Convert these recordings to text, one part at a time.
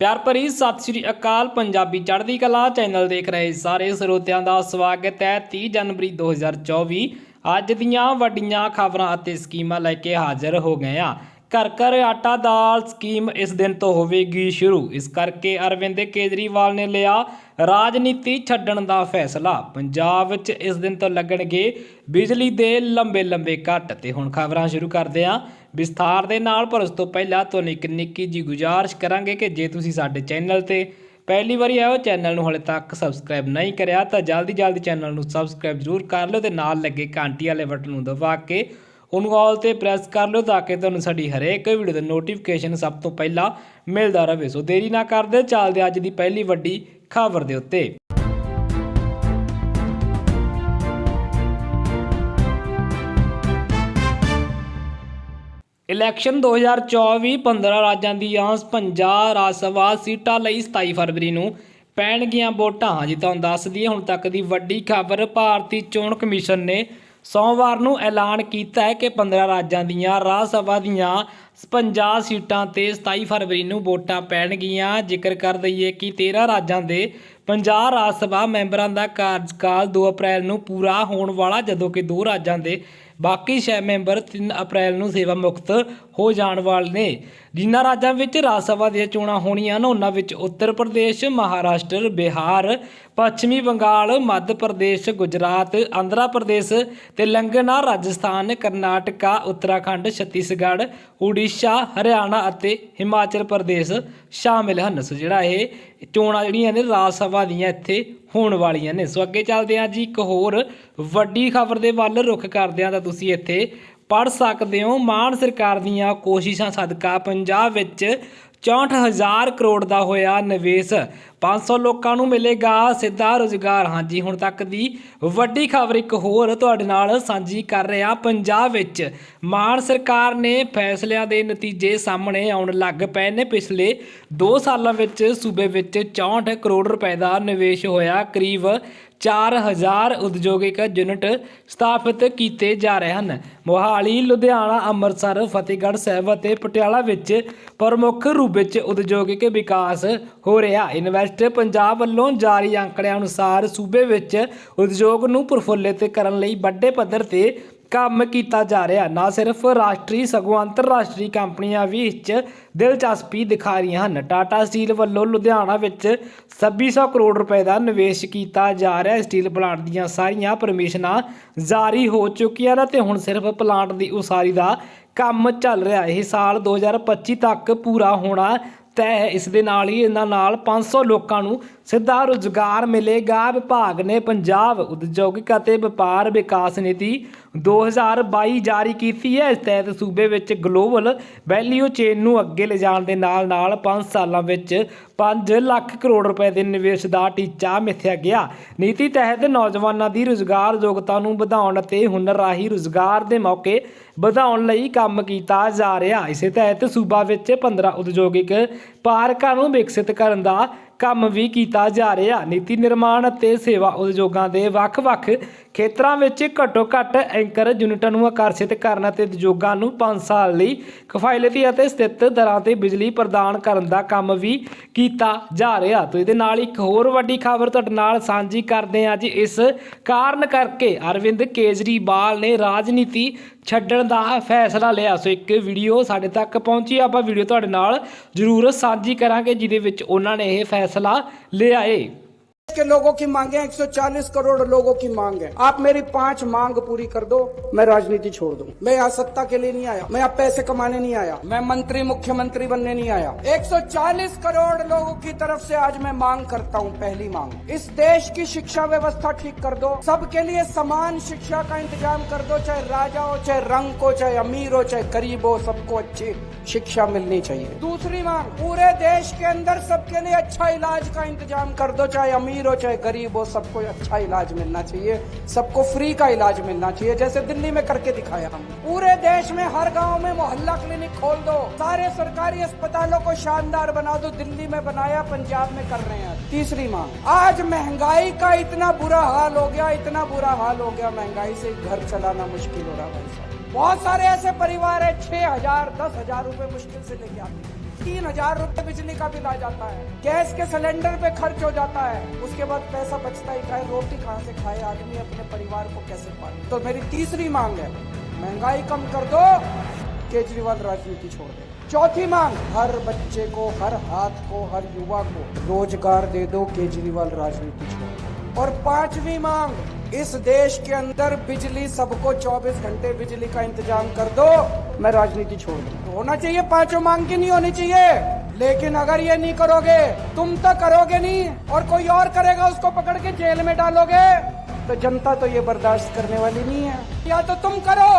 ਪਿਆਰ ਭਰੀ ਸਤਿ ਸ੍ਰੀ ਅਕਾਲ, ਪੰਜਾਬੀ ਚੜ੍ਹਦੀ ਕਲਾ ਚੈਨਲ ਦੇਖ ਰਹੇ ਸਾਰੇ ਸਰੋਤਿਆਂ ਦਾ ਸਵਾਗਤ ਹੈ 30 ਜਨਵਰੀ 2024 ਅੱਜ ਦੀਆਂ ਵੱਡੀਆਂ ਖਬਰਾਂ ਅਤੇ ਸਕੀਮਾਂ ਲੈ ਕੇ ਹਾਜ਼ਰ ਹੋ ਗਏ ਹਾਂ। ਘਰ ਘਰ ਆਟਾ ਦਾਲ ਸਕੀਮ ਇਸ ਦਿਨ ਤੋਂ ਹੋਵੇਗੀ ਸ਼ੁਰੂ। ਇਸ ਕਰਕੇ ਅਰਵਿੰਦ ਕੇਜਰੀਵਾਲ ਨੇ ਲਿਆ ਰਾਜਨੀਤੀ ਛੱਡਣ ਦਾ ਫੈਸਲਾ। ਪੰਜਾਬ ਵਿੱਚ ਇਸ ਦਿਨ ਤੋਂ ਲੱਗਣਗੇ ਬਿਜਲੀ ਦੇ ਲੰਬੇ ਲੰਬੇ ਕੱਟ ਤੇ ਹੁਣ ਖਬਰਾਂ ਸ਼ੁਰੂ ਕਰਦੇ ਹਾਂ। ਵਿਸਥਾਰ ਦੇ ਨਾਲ, ਪਰ ਉਸ ਤੋਂ ਪਹਿਲਾਂ ਤੁਹਾਨੂੰ ਇੱਕ ਨਿੱਕੀ ਜੀ ਗੁਜ਼ਾਰਿਸ਼ ਕਰਾਂਗੇ ਕਿ ਜੇ ਤੁਸੀਂ ਸਾਡੇ ਚੈਨਲ ਤੇ ਪਹਿਲੀ ਵਾਰੀ ਆਏ ਹੋ, ਚੈਨਲ ਨੂੰ ਹਲੇ ਤੱਕ ਸਬਸਕ੍ਰਾਈਬ ਨਹੀਂ ਕਰਿਆ, ਤਾਂ ਜਲਦੀ ਜਲਦੀ ਚੈਨਲ ਨੂੰ ਸਬਸਕ੍ਰਾਈਬ ਜ਼ਰੂਰ ਕਰ ਲਿਓ ਤੇ ਨਾਲ ਲੱਗੇ ਘੰਟੀ ਵਾਲੇ ਬਟਨ ਨੂੰ ਦਬਾ ਕੇ ਉਹਨੂੰ ਆਲ ਤੇ ਪ੍ਰੈਸ ਕਰ ਲਿਓ ਤਾਂ ਕਿ ਤੁਹਾਨੂੰ ਸਾਡੀ ਹਰੇਕ ਵੀਡੀਓ ਦਾ ਨੋਟੀਫਿਕੇਸ਼ਨ ਸਭ ਤੋਂ ਪਹਿਲਾਂ ਮਿਲਦਾ ਰਹੇ। ਸੋ ਦੇਰੀ ਨਾ ਕਰਦੇ, ਚੱਲਦੇ ਅੱਜ ਦੀ ਪਹਿਲੀ ਵੱਡੀ ਖਬਰ ਦੇ ਉੱਤੇ। ਇਲੈਕਸ਼ਨ 2024 15 ਰਾਜਾਂ ਦੀਆਂ 50 ਰਾਜ ਸਭਾ ਸੀਟਾਂ ਲਈ 27 ਫਰਵਰੀ ਨੂੰ ਪੈਣਗੀਆਂ ਵੋਟਾਂ। ਹਾਂਜੀ ਤੁਹਾਨੂੰ ਦੱਸ ਦਈਏ, ਹੁਣ ਤੱਕ ਦੀ ਵੱਡੀ ਖਬਰ ਭਾਰਤੀ ਚੋਣ ਕਮਿਸ਼ਨ ਨੇ ਸੋਮਵਾਰ ਨੂੰ ਐਲਾਨ ਕੀਤਾ ਹੈ ਕਿ 15 ਰਾਜਾਂ ਦੀਆਂ ਰਾਜ ਸਭਾ ਦੀਆਂ 50 ਸੀਟਾਂ ਤੇ 27 ਫਰਵਰੀ ਨੂੰ ਵੋਟਾਂ ਪੈਣਗੀਆਂ। ਜ਼ਿਕਰ ਕਰ ਦਈਏ ਕਿ 13 ਰਾਜਾਂ ਦੇ 50 ਰਾਜ ਸਭਾ ਮੈਂਬਰਾਂ ਦਾ ਕਾਰਜਕਾਲ 2 ਅਪ੍ਰੈਲ ਨੂੰ ਪੂਰਾ ਹੋਣ ਵਾਲਾ, ਜਦੋਂ ਕਿ ਦੋ ਰਾਜਾਂ ਦੇ ਬਾਕੀ ਛੇ ਮੈਂਬਰ 3 ਅਪ੍ਰੈਲ ਨੂੰ ਸੇਵਾ ਮੁਕਤ ਹੋ ਜਾਣ ਵਾਲੇ ਨੇ। ਜਿਨ੍ਹਾਂ ਰਾਜਾਂ ਵਿੱਚ ਰਾਜ ਸਭਾ ਦੀਆਂ ਚੋਣਾਂ ਹੋਣੀਆਂ ਹਨ ਉਹਨਾਂ ਵਿੱਚ ਉੱਤਰ ਪ੍ਰਦੇਸ਼, ਮਹਾਰਾਸ਼ਟਰ, ਬਿਹਾਰ ਪੱਛਮੀ ਬੰਗਾਲ, ਮੱਧ ਪ੍ਰਦੇਸ਼, ਗੁਜਰਾਤ, ਆਂਧਰਾ ਪ੍ਰਦੇਸ਼, ਤੇਲੰਗਾਨਾ, ਰਾਜਸਥਾਨ, ਕਰਨਾਟਕਾ, ਉੱਤਰਾਖੰਡ, ਛੱਤੀਸਗੜ੍ਹ, ਉੜੀਸਾ, ਹਰਿਆਣਾ ਅਤੇ ਹਿਮਾਚਲ ਪ੍ਰਦੇਸ਼ ਸ਼ਾਮਿਲ ਹਨ। ਸੋ ਜਿਹੜਾ ਇਹ ਚੋਣਾਂ ਜਿਹੜੀਆਂ ਨੇ, ਰਾਜ ਸਭਾ ਦੀਆਂ ਇੱਥੇ ਹੋਣ ਵਾਲੀਆਂ ਨੇ। ਸੋ ਅੱਗੇ ਚੱਲਦੇ ਹਾਂ ਜੀ ਇੱਕ ਹੋਰ ਵੱਡੀ ਖਬਰ ਦੇ ਵੱਲ ਰੁਖ ਕਰਦੇ ਹਾਂ ਤਾਂ ਤੁਸੀਂ ਇੱਥੇ ਪੜ ਸਕਦੇ ਹੋ। ਮਾਨ ਸਰਕਾਰ ਦੀਆਂ ਕੋਸ਼ਿਸ਼ਾਂ ਸਦਕਾ ਪੰਜਾਬ ਵਿੱਚ 64000 ਕਰੋੜ ਦਾ ਹੋਇਆ ਨਿਵੇਸ਼। 500 ਲੋਕਾਂ ਨੂੰ ਮਿਲੇਗਾ ਸਿੱਧਾ ਰੋਜ਼ਗਾਰ। ਹਾਂਜੀ, ਹੁਣ ਤੱਕ ਦੀ ਵੱਡੀ ਖਬਰ ਇੱਕ ਹੋਰ ਤੁਹਾਡੇ ਨਾਲ ਸਾਂਝੀ ਕਰ ਰਿਹਾ ਪੰਜਾਬ ਵਿੱਚ। ਮਾਨ ਸਰਕਾਰ ਨੇ ਫੈਸਲਿਆਂ ਦੇ ਨਤੀਜੇ ਸਾਹਮਣੇ ਆਉਣ ਲੱਗ ਪਏ ਨੇ। ਪਿਛਲੇ 2 ਸਾਲਾਂ ਵਿੱਚ ਸੂਬੇ ਵਿੱਚ 64 ਕਰੋੜ ਰੁਪਏ ਦਾ ਨਿਵੇਸ਼ ਹੋਇਆ। ਕਰੀਬ 4000 ਉਦਯੋਗਿਕ ਯੂਨਿਟ ਸਥਾਪਿਤ ਕੀਤੇ ਜਾ ਰਹੇ ਹਨ। ਮੋਹਾਲੀ, ਲੁਧਿਆਣਾ, ਅੰਮ੍ਰਿਤਸਰ, ਫਤਿਹਗੜ੍ਹ ਸਾਹਿਬ ਅਤੇ ਪਟਿਆਲਾ ਵਿੱਚ ਪ੍ਰਮੁੱਖ ਰੂਪ ਵਿੱਚ ਉਦਯੋਗਿਕ ਵਿਕਾਸ ਹੋ ਰਿਹਾ। ਇਨਵੈਸਟ ਪੰਜਾਬ ਵੱਲੋਂ ਜਾਰੀ ਅੰਕੜਿਆਂ ਅਨੁਸਾਰ ਸੂਬੇ ਵਿੱਚ ਉਦਯੋਗ ਨੂੰ ਪ੍ਰਫੁੱਲਿਤ ਕਰਨ ਲਈ ਵੱਡੇ ਪੱਧਰ ਤੇ ਕੰਮ ਕੀਤਾ ਜਾ ਰਿਹਾ। ਨਾ ਸਿਰਫ ਰਾਸ਼ਟਰੀ, ਸਗੋਂ ਅੰਤਰਰਾਸ਼ਟਰੀ ਕੰਪਨੀਆਂ ਵੀ ਇਸ 'ਚ ਦਿਲਚਸਪੀ ਦਿਖਾ ਰਹੀਆਂ ਹਨ। ਟਾਟਾ ਸਟੀਲ ਵੱਲੋਂ ਲੁਧਿਆਣਾ ਵਿੱਚ 2600 ਕਰੋੜ ਰੁਪਏ ਦਾ ਨਿਵੇਸ਼ ਕੀਤਾ ਜਾ ਰਿਹਾ। ਸਟੀਲ ਪਲਾਂਟ ਦੀਆਂ ਸਾਰੀਆਂ ਪਰਮਿਸ਼ਨਾਂ ਜਾਰੀ ਹੋ ਚੁੱਕੀਆਂ ਨੇ ਤੇ ਹੁਣ ਸਿਰਫ ਪਲਾਂਟ ਦੀ ਉਸਾਰੀ ਦਾ ਕੰਮ ਚੱਲ ਰਿਹਾ। ਇਹ ਸਾਲ 2025 ਤੱਕ ਪੂਰਾ ਹੋਣਾ ਤੈਅ ਹੈ ਇਸ ਦੇ ਨਾਲ ਹੀ ਇਹਨਾਂ ਨਾਲ 500 ਲੋਕਾਂ ਨੂੰ ਸਿੱਧਾ ਰੁਜ਼ਗਾਰ ਮਿਲੇਗਾ। ਵਿਭਾਗ ਨੇ ਪੰਜਾਬ ਉਦਯੋਗਿਕ ਅਤੇ ਵਪਾਰ ਵਿਕਾਸ ਨੀਤੀ 2022 ਜਾਰੀ ਕੀਤੀ ਹੈ। ਇਸ ਤਹਿਤ ਸੂਬੇ ਵਿੱਚ ਗਲੋਬਲ ਵੈਲਿਊ ਚੇਨ ਨੂੰ ਅੱਗੇ ਲਿਜਾਣ ਦੇ ਨਾਲ ਨਾਲ 5 ਸਾਲਾਂ ਵਿੱਚ 5 ਲੱਖ ਕਰੋੜ ਰੁਪਏ ਦੇ ਨਿਵੇਸ਼ ਦਾ ਟੀਚਾ ਮਿਥਿਆ ਗਿਆ। ਨੀਤੀ ਤਹਿਤ ਨੌਜਵਾਨਾਂ ਦੀ ਰੁਜ਼ਗਾਰ ਯੋਗਤਾ ਨੂੰ ਵਧਾਉਣ ਅਤੇ ਹੁਨਰ ਰਾਹੀਂ ਰੁਜ਼ਗਾਰ ਦੇ ਮੌਕੇ ਵਧਾਉਣ ਲਈ ਕੰਮ ਕੀਤਾ ਜਾ ਰਿਹਾ। ਇਸੇ ਤਹਿਤ ਸੂਬਾ ਵਿੱਚ 15 ਉਦਯੋਗਿਕ ਪਾਰਕਾਂ ਨੂੰ ਵਿਕਸਿਤ ਕਰਨ ਦਾ ਕੰਮ ਵੀ ਕੀਤਾ ਜਾ ਰਿਹਾ। ਨੀਤੀ ਨਿਰਮਾਣ ਅਤੇ ਸੇਵਾ ਉਦਯੋਗਾਂ ਦੇ ਵੱਖ-ਵੱਖ ਖੇਤਰਾਂ ਵਿੱਚ ਘੱਟੋ-ਘੱਟ ਐਂਕਰ ਯੂਨਿਟਾਂ ਨੂੰ ਆਕਰਸ਼ਿਤ ਕਰਨ ਅਤੇ ਉਦਯੋਗਾਂ ਨੂੰ 5 ਸਾਲ ਲਈ ਕਿਫਾਇਤੀ ਅਤੇ ਸਥਿਤ ਦਰਾਂ ਤੇ ਬਿਜਲੀ ਪ੍ਰਦਾਨ ਕਰਨ ਦਾ ਕੰਮ ਵੀ ਕੀਤਾ ਜਾ ਰਿਹਾ। ਤੋਂ ਇਹਦੇ ਨਾਲ ਇੱਕ ਹੋਰ ਵੱਡੀ ਖਬਰ ਤੁਹਾਡੇ ਨਾਲ ਸਾਂਝੀ ਕਰਦੇ ਹਾਂ ਜੀ। ਇਸ ਕਾਰਨ ਕਰਕੇ ਅਰਵਿੰਦ ਕੇਜਰੀਵਾਲ ਨੇ ਰਾਜਨੀਤੀ ਛੱਡਣ ਦਾ ਫੈਸਲਾ ਲਿਆ। ਸੋ ਇੱਕ ਵੀਡੀਓ ਸਾਡੇ ਤੱਕ ਪਹੁੰਚੀ। ਆਪਾਂ ਵੀਡੀਓ ਤੁਹਾਡੇ ਨਾਲ ਜ਼ਰੂਰ ਸਾਂਝੀ ਕਰਾਂਗੇ, ਜਿਹਦੇ ਵਿੱਚ ਉਹਨਾਂ ਨੇ ਇਹ ਫੈਸਲਾ ਲਿਆ ਏ। के लोगों की मांगे 140 करोड़ लोगों की मांग है। आप मेरी पाँच मांग पूरी कर दो, मैं राजनीति छोड़ दूँ। मैं यहाँ सत्ता के लिए नहीं आया, मैं यहाँ पैसे कमाने नहीं आया, मैं मंत्री, मुख्यमंत्री बनने नहीं आया। 140 करोड़ लोगों की तरफ़ से आज मैं मांग करता हूँ, पहली मांग। इस देश की शिक्षा व्यवस्था ठीक कर दो, सबके लिए समान शिक्षा का इंतज़ाम कर दो, चाहे राजा हो, चाहे रंग हो चाहे अमीर हो, चाहे गरीब हो, सबको अच्छी शिक्षा मिलनी चाहिए। दूसरी मांग, पूरे देश के अंदर सबके लिए अच्छा इलाज का इंतज़ाम कर दो, चाहे अमीर हो चाहे गरीब हो, सबको अच्छा इलाज मिलना चाहिए, सबको फ्री का इलाज मिलना चाहिए, जैसे दिल्ली में करके दिखाया हम। पूरे देश में, हर गाँव में मोहल्ला क्लिनिक खोल दो। सारे सरकारी अस्पतालों को शानदार बना दो। दिल्ली में बनाया, पंजाब में कर रहे हैं। तीसरी मांग आज महँगाई का इतना बुरा हाल हो गया, इतना बुरा हाल हो गया, महँगाई से घर चलाना मुश्किल हो रहा है। बहुत सारे ऐसे परिवार है, छह हज़ार, दस हज़ार रूपए मुश्किल से लेके आते हैं। तीन हज़ार रूपए बिजली का बिल आ जाता है। गैस के सिलेंडर पे खर्च हो जाता है। उसके बाद पैसा बचता ही खाए, रोटी कहाँ से खाए, आदमी अपने परिवार को कैसे पाले? तो मेरी तीसरी मांग है, महँगाई कम कर दो, केजरीवाल राजनीति छोड़ दे। चौथी मांग, हर बच्चे को, हर हाथ को, हर युवा को रोज़गार दे दो, केजरीवाल राजनीति छोड़ और पांचवी मांग इस देश के अंदर बिजली सबको 24 घंटे बिजली का इंतज़ाम कर दो। मैं राजनीति छोड़ दूँ। तो होना चाहिए पाँचों मांग की नहीं होनी चाहिए। लेकिन अगर ये नहीं करोगे तुम तो करोगे नहीं और कोई और करेगा उसको पकड़ के जेल में डालोगे। तो जनता तो ये बर्दाश्त करने वाली नहीं है। या तो तुम करो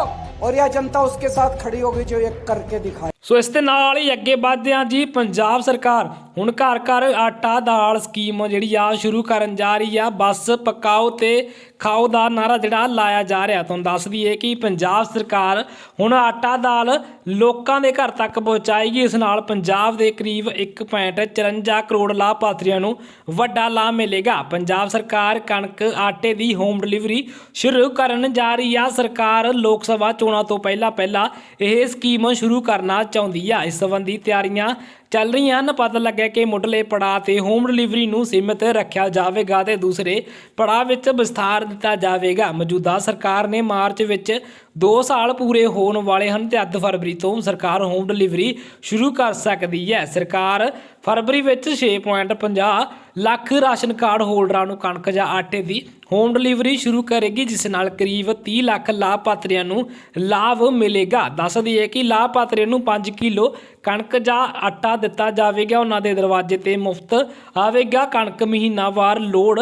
और या जनता उसके साथ खड़ी होगी जो ये करके दिखाए। ਸੋ ਇਸ ਦੇ ਨਾਲ ਹੀ ਅੱਗੇ ਵਧਦੇ ਹਾਂ ਜੀ, ਪੰਜਾਬ ਸਰਕਾਰ ਹੁਣ ਘਰ ਘਰ ਆਟਾ ਦਾਲ ਸਕੀਮ ਜਿਹੜੀ ਆ ਸ਼ੁਰੂ ਕਰਨ ਜਾ ਰਹੀ ਆ। ਬਸ ਪਕਾਓ ਤੇ ਖਾਓ ਦਾ ਨਾਰਾ ਜਿਹੜਾ ਲਾਇਆ ਜਾ ਰਿਹਾ। ਤੁਹਾਨੂੰ ਦੱਸ ਦਈਏ ਕਿ ਪੰਜਾਬ ਸਰਕਾਰ ਹੁਣ ਆਟਾ ਦਾਲ ਲੋਕਾਂ ਦੇ ਘਰ ਤੱਕ ਪਹੁੰਚਾਏਗੀ। ਇਸ ਨਾਲ ਪੰਜਾਬ ਦੇ ਕਰੀਬ 1.54 ਕਰੋੜ ਲਾਭਪਾਤਰੀਆਂ ਨੂੰ ਵੱਡਾ ਲਾਭ ਮਿਲੇਗਾ। ਪੰਜਾਬ ਸਰਕਾਰ ਕਣਕ ਆਟੇ ਦੀ ਹੋਮ ਡਿਲੀਵਰੀ ਸ਼ੁਰੂ ਕਰਨ ਜਾ ਰਹੀ ਆ। ਸਰਕਾਰ ਲੋਕ ਸਭਾ ਚੋਣਾਂ ਤੋਂ ਪਹਿਲਾਂ ਪਹਿਲਾਂ ਇਹ ਸਕੀਮ ਸ਼ੁਰੂ ਕਰਨਾ ਚਾਹੁੰਦੀ ਆ। ਇਸ ਸੰਬੰਧੀ ਤਿਆਰੀਆਂ ਚੱਲ ਰਹੀਆਂ ਹਨ। ਪਤਾ ਲੱਗਿਆ ਕਿ ਮੁੱਢਲੇ ਪੜਾਅ ਤੇ ਹੋਮ ਡਿਲੀਵਰੀ ਨੂੰ ਸੀਮਿਤ ਰੱਖਿਆ ਜਾਵੇਗਾ ਤੇ ਦੂਸਰੇ ਪੜਾਅ ਵਿੱਚ ਵਿਸਥਾਰ ਦਿੱਤਾ ਜਾਵੇਗਾ। ਮੌਜੂਦਾ ਸਰਕਾਰ ਨੇ ਮਾਰਚ ਵਿੱਚ 2 ਸਾਲ ਪੂਰੇ ਹੋਣ ਵਾਲੇ ਹਨ ਤੇ ਅੱਧ ਫਰਵਰੀ ਤੋਂ ਸਰਕਾਰ ਹੋਮ ਡਿਲੀਵਰੀ ਸ਼ੁਰੂ ਕਰ ਸਕਦੀ ਹੈ। ਸਰਕਾਰ ਫਰਵਰੀ ਵਿੱਚ 6.50 ਲੱਖ ਰਾਸ਼ਨ ਕਾਰਡ ਹੋਲਡਰਾਂ ਨੂੰ ਕਣਕ ਜਾਂ ਆਟੇ ਦੀ ਹੋਮ ਡਿਲੀਵਰੀ ਸ਼ੁਰੂ ਕਰੇਗੀ, ਜਿਸ ਨਾਲ ਕਰੀਬ 30 ਲੱਖ ਲਾਭਪਾਤਰੀਆਂ ਨੂੰ ਲਾਭ ਮਿਲੇਗਾ। ਦੱਸ ਦਈਏ ਕਿ ਲਾਭਪਾਤਰੀਆਂ ਨੂੰ 5 ਕਿਲੋ ਕਣਕ ਜਾਂ ਆਟਾ ਦਿੱਤਾ ਜਾਵੇਗਾ। ਉਹਨਾਂ ਦੇ ਦਰਵਾਜ਼ੇ ਤੇ ਮੁਫਤ ਆਵੇਗਾ। ਕਣਕ ਮਹੀਨਾਵਾਰ ਲੋੜ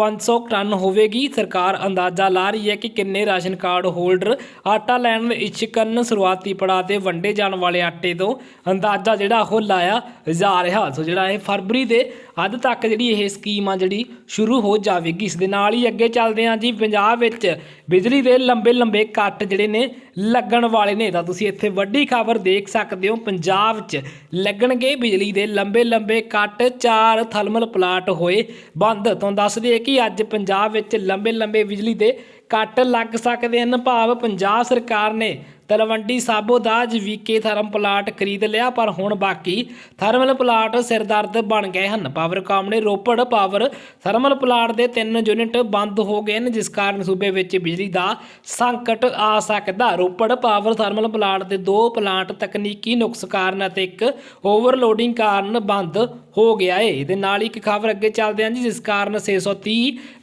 72.500 ਟਨ ਹੋਵੇਗੀ। ਸਰਕਾਰ ਅੰਦਾਜ਼ਾ ਲਾ ਰਹੀ ਹੈ ਕਿ ਕਿੰਨੇ ਰਾਸ਼ਨ ਕਾਰਡ ਹੋਲਡਰ ਆਟਾ ਲੈਣ ਦੇ ਇੱਛੁਕ ਹਨ ਸ਼ੁਰੂਆਤੀ ਪੜਾਅ ਤੇ ਵੰਡੇ ਜਾਣ ਵਾਲੇ ਆਟੇ ਤੋਂ ਅੰਦਾਜ਼ਾ ਜਿਹੜਾ ਉਹ ਲਾਇਆ ਜਾ ਰਿਹਾ। ਸੋ ਜਿਹੜਾ ਇਹ ਫਰਵਰੀ ਦੇ ਅੱਧ ਤੱਕ ਜਿਹੜੀ ਇਹ ਸਕੀਮ ਆ ਜਿਹੜੀ ਸ਼ੁਰੂ ਹੋ ਜਾਵੇਗੀ। ਇਸ ਦੇ ਨਾਲ ਹੀ ਅੱਗੇ ਚੱਲਦੇ ਹਾਂ ਜੀ। ਪੰਜਾਬ ਵਿੱਚ ਬਿਜਲੀ ਦੇ ਲੰਬੇ ਲੰਬੇ ਕੱਟ ਜਿਹੜੇ ਨੇ ਲੱਗਣ ਵਾਲੇ ਨੇ। ਤਾਂ ਤੁਸੀਂ ਇੱਥੇ ਵੱਡੀ ਖਬਰ ਦੇਖ ਸਕਦੇ ਹੋ। ਪੰਜਾਬ 'ਚ ਲੱਗਣਗੇ ਬਿਜਲੀ ਦੇ ਲੰਬੇ ਲੰਬੇ ਕੱਟ। ਚਾਰ ਥਰਮਲ ਪਲਾਂਟ ਹੋਏ ਬੰਦ। ਤੁਹਾਨੂੰ ਦੱਸ ਦਈਏ ਕਿ ਅੱਜ ਪੰਜਾਬ ਵਿੱਚ ਲੰਬੇ ਲੰਬੇ ਬਿਜਲੀ ਦੇ ਕੱਟ ਲੱਗ ਸਕਦੇ ਹਨ? ਭਾਵ ਪੰਜਾਬ ਸਰਕਾਰ ਨੇ ਤਲਵੰਡੀ ਸਾਬੋ ਦਾ ਜਵੀਕੇ ਥਰਮ ਪਲਾਟ ਖਰੀਦ ਲਿਆ, ਪਰ ਹੁਣ ਬਾਕੀ ਥਰਮਲ ਪਲਾਟ ਸਿਰਦਰਦ ਬਣ ਗਏ ਹਨ। ਪਾਵਰਕਾਮ ਨੇ ਰੋਪੜ ਪਾਵਰ ਥਰਮਲ ਪਲਾਟ ਦੇ ਤਿੰਨ ਯੂਨਿਟ ਬੰਦ ਹੋ ਗਏ ਨੇ ਜਿਸ ਕਾਰਨ ਸੂਬੇ ਵਿੱਚ ਬਿਜਲੀ ਦਾ ਸੰਕਟ ਆ ਸਕਦਾ। ਰੋਪੜ ਪਾਵਰ ਥਰਮਲ ਪਲਾਟ ਦੇ ਦੋ ਪਲਾਂਟ ਤਕਨੀਕੀ ਨੁਕਸ ਕਾਰਨ ਅਤੇ ਇੱਕ ਓਵਰਲੋਡਿੰਗ ਕਾਰਨ ਬੰਦ ਹੋ ਗਿਆ ਏ। ਇਹਦੇ ਨਾਲ ਹੀ ਇੱਕ ਖਬਰ ਅੱਗੇ ਚੱਲਦੇ ਹਾਂ ਜੀ, ਜਿਸ ਕਾਰਨ 630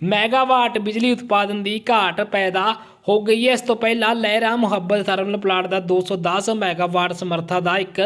ਮੈਗਾਵਾਟ ਬਿਜਲੀ ਉਤਪਾਦਨ ਦੀ ਘਾਟ ਪੈਦਾ ਹੋ ਗਈ ਹੈ। ਇਸ ਤੋਂ ਪਹਿਲਾਂ ਲਹਿਰਾ ਮੁਹੱਬਤ ਥਰਮਲ ਪਲਾਂਟ ਦਾ 210 ਮੈਗਾਵਾਟ ਸਮਰੱਥਾ ਦਾ ਇੱਕ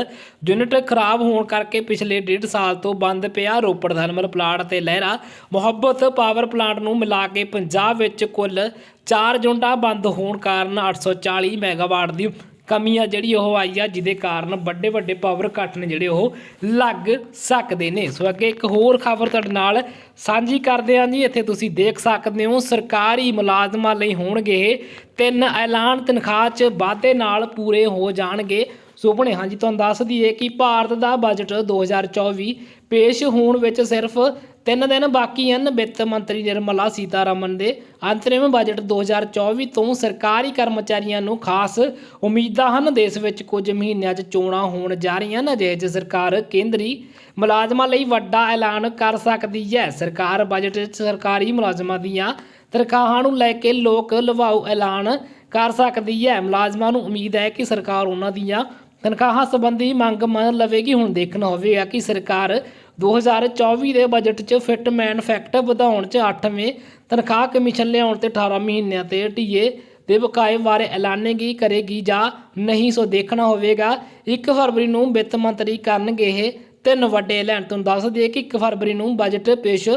ਯੂਨਿਟ ਖਰਾਬ ਹੋਣ ਕਰਕੇ ਪਿਛਲੇ ਡੇਢ ਸਾਲ ਤੋਂ ਬੰਦ ਪਿਆ ਰੋਪੜ ਥਰਮਲ ਪਲਾਂਟ ਤੇ ਲਹਿਰਾ ਮੁਹੱਬਤ ਪਾਵਰ ਪਲਾਂਟ ਨੂੰ ਮਿਲਾ ਕੇ ਪੰਜਾਬ ਵਿੱਚ ਕੁੱਲ 4 ਯੂਨਿਟਾਂ ਬੰਦ ਹੋਣ ਕਾਰਨ 840 ਮੈਗਾਵਾਟ ਦੀ ਕਮੀ ਆ ਜਿਹੜੀ ਉਹ ਆਈ ਆ, ਜਿਹਦੇ ਕਾਰਨ ਵੱਡੇ ਵੱਡੇ ਪਾਵਰ ਕੱਟ ਨੇ ਜਿਹੜੇ ਉਹ ਲੱਗ ਸਕਦੇ ਨੇ। ਸੋ ਅੱਗੇ ਇੱਕ ਹੋਰ ਖਬਰ ਤੁਹਾਡੇ ਨਾਲ ਸਾਂਝੀ ਕਰਦੇ ਹਾਂ ਜੀ। ਇੱਥੇ ਤੁਸੀਂ ਦੇਖ ਸਕਦੇ ਹੋ, ਸਰਕਾਰੀ ਮੁਲਾਜ਼ਮਾਂ ਲਈ ਹੋਣਗੇ ਇਹ ਤਿੰਨ ਐਲਾਨ, ਤਨਖਾਹ 'ਚ ਵਾਧੇ ਨਾਲ ਪੂਰੇ ਹੋ ਜਾਣਗੇ। ਸੁਪਨੇ ਹਾਂਜੀ, ਤੁਹਾਨੂੰ ਦੱਸ ਦਈਏ ਕਿ ਭਾਰਤ ਦਾ ਬਜਟ 2024 ਪੇਸ਼ ਹੋਣ ਵਿੱਚ ਸਿਰਫ ਤਿੰਨ ਦਿਨ ਬਾਕੀ ਹਨ। ਵਿੱਤ ਮੰਤਰੀ ਨਿਰਮਲਾ ਸੀਤਾਰਮਨ ਦੇ ਅੰਤਰਿਮ ਬਜਟ 2024 ਤੋਂ ਸਰਕਾਰੀ ਕਰਮਚਾਰੀਆਂ ਨੂੰ ਖਾਸ ਉਮੀਦਾਂ ਹਨ। ਦੇਸ਼ ਵਿੱਚ ਕੁਝ ਮਹੀਨਿਆਂ 'ਚ ਚੋਣਾਂ ਹੋਣ ਜਾ ਰਹੀਆਂ ਹਨ ਅਜਿਹੇ ਸਰਕਾਰ ਕੇਂਦਰੀ ਮੁਲਾਜ਼ਮਾਂ ਲਈ ਵੱਡਾ ਐਲਾਨ ਕਰ ਸਕਦੀ ਹੈ। ਸਰਕਾਰ ਬਜਟ 'ਚ ਸਰਕਾਰੀ ਮੁਲਾਜ਼ਮਾਂ ਦੀਆਂ ਤਨਖਾਹਾਂ ਨੂੰ ਲੈ ਕੇ ਲੋਕ ਲਵਾਉ ਐਲਾਨ ਕਰ ਸਕਦੀ ਹੈ। ਮੁਲਾਜ਼ਮਾਂ ਨੂੰ ਉਮੀਦ ਹੈ ਕਿ ਸਰਕਾਰ ਉਹਨਾਂ ਦੀਆਂ ਤਨਖਾਹਾਂ ਸੰਬੰਧੀ ਮੰਗ ਮੰਨ ਲਵੇਗੀ। ਹੁਣ ਦੇਖਣਾ ਹੋਵੇਗਾ ਕਿ ਸਰਕਾਰ 2024 ਦੇ ਬਜਟ 'ਚ ਫਿਟਮੈਨ ਫੈਕਟ ਵਧਾਉਣ 'ਚ 8ਵੇਂ ਤਨਖਾਹ ਕਮਿਸ਼ਨ ਲਿਆਉਣ ਤੇ 18 ਮਹੀਨਿਆਂ ਤੇ ਢੀਏ ਦੇ ਬਕਾਏ ਬਾਰੇ ਐਲਾਨੇਗੀ ਕਰੇਗੀ ਜਾਂ ਨਹੀਂ, ਸੋ ਦੇਖਣਾ ਹੋਵੇਗਾ। 1 ਫਰਵਰੀ ਨੂੰ ਵਿੱਤ ਮੰਤਰੀ ਕਰਨਗੇ ਇਹ ਤਿੰਨ ਵੱਡੇ ਐਲਾਨ। ਤੁਹਾਨੂੰ ਦੱਸ ਦਈਏ ਕਿ 1 ਫਰਵਰੀ ਨੂੰ ਬਜਟ ਪੇਸ਼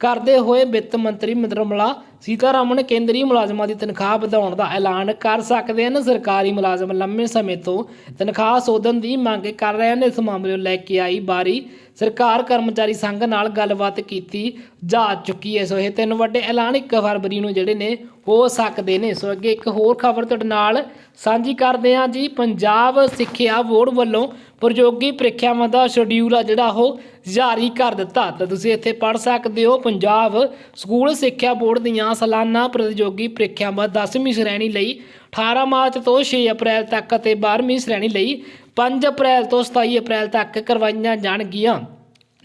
ਕਰਦੇ ਹੋਏ ਵਿੱਤ ਮੰਤਰੀ ਨਿਰਮਲਾ ਸੀਤਾਰਾਮਨ ਕੇਂਦਰੀ ਮੁਲਾਜ਼ਮਾਂ ਦੀ ਤਨਖਾਹ ਵਧਾਉਣ ਦਾ ਐਲਾਨ ਕਰ ਸਕਦੇ ਹਨ। ਸਰਕਾਰੀ ਮੁਲਾਜ਼ਮ ਲੰਮੇ ਸਮੇਂ ਤੋਂ ਤਨਖਾਹ ਸੋਧਣ ਦੀ ਮੰਗ ਕਰ ਰਹੇ ਹਨ। ਇਸ ਮਾਮਲੇ ਨੂੰ ਲੈ ਕੇ ਆਈ ਬਾਰੀ ਸਰਕਾਰ ਕਰਮਚਾਰੀ ਸੰਘ ਨਾਲ ਗੱਲਬਾਤ ਕੀਤੀ ਜਾ ਚੁੱਕੀ ਹੈ। ਸੋ ਇਹ ਤਿੰਨ ਵੱਡੇ ਐਲਾਨ 1 ਫਰਵਰੀ ਨੂੰ ਜਿਹੜੇ ਨੇ ਹੋ ਸਕਦੇ ਨੇ। ਸੋ ਅੱਗੇ ਇੱਕ ਹੋਰ ਖਬਰ ਤੁਹਾਡੇ ਨਾਲ ਸਾਂਝੀ ਕਰਦੇ ਹਾਂ ਜੀ। ਪੰਜਾਬ ਸਿੱਖਿਆ ਬੋਰਡ ਵੱਲੋਂ ਪ੍ਰਯੋਗੀ ਪ੍ਰੀਖਿਆਵਾਂ ਦਾ ਸ਼ਡਿਊਲ ਆ ਜਿਹੜਾ ਉਹ ਜਾਰੀ ਕਰ ਦਿੱਤਾ। ਤਾਂ ਤੁਸੀਂ ਇੱਥੇ ਪੜ੍ਹ ਸਕਦੇ ਹੋ, ਪੰਜਾਬ ਸਕੂਲ ਸਿੱਖਿਆ ਬੋਰਡ ਦੀਆਂ ਸਾਲਾਨਾ ਪ੍ਰਤੀਯੋਗੀ ਪ੍ਰੀਖਿਆਵਾਂ 10ਵੀਂ ਸ਼੍ਰੇਣੀ ਲਈ 18 ਮਾਰਚ ਤੋਂ 6 ਅਪ੍ਰੈਲ ਤੱਕ ਅਤੇ 12ਵੀਂ ਸ਼੍ਰੇਣੀ ਲਈ 5 ਅਪ੍ਰੈਲ ਤੋਂ 27 ਅਪ੍ਰੈਲ ਤੱਕ ਕਰਵਾਈਆਂ ਜਾਣਗੀਆਂ।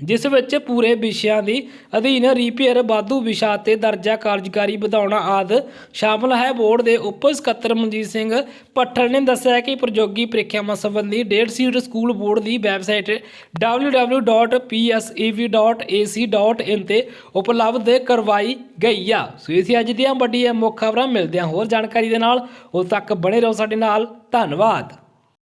ਜਿਸ ਵਿੱਚ ਪੂਰੇ ਵਿਸ਼ਿਆਂ ਦੀ ਅਧੀਨ ਰੀਪੇਅਰ ਵਾਧੂ ਵਿਸ਼ਾ ਤੇ ਦਰਜਾ ਕਾਰਜਕਾਰੀ ਵਧਾਉਣਾ ਆਦਿ ਸ਼ਾਮਲ ਹੈ। ਬੋਰਡ ਦੇ ਉਪ ਸਕੱਤਰ ਮਨਜੀਤ ਸਿੰਘ ਭੱਠਲ ਨੇ ਦੱਸਿਆ ਕਿ ਪ੍ਰਯੋਗੀ ਪ੍ਰੀਖਿਆਵਾਂ ਸੰਬੰਧੀ ਡੇਟ ਸ਼ੀਟ ਸਕੂਲ ਬੋਰਡ ਦੀ ਵੈਬਸਾਈਟ www.psev.ac.in ਤੇ ਉਪਲਬਧ ਕਰਵਾਈ ਗਈ ਆ। ਸੋ ਇਹ ਸੀ ਅੱਜ ਦੀਆਂ ਵੱਡੀਆਂ ਮੁੱਖ ਖਬਰਾਂ ਮਿਲਦਿਆਂ ਹੋਰ ਜਾਣਕਾਰੀ ਦੇ ਨਾਲ ਉਦੋਂ ਤੱਕ ਬਣੇ ਰਹੋ ਸਾਡੇ ਨਾਲ। ਧੰਨਵਾਦ।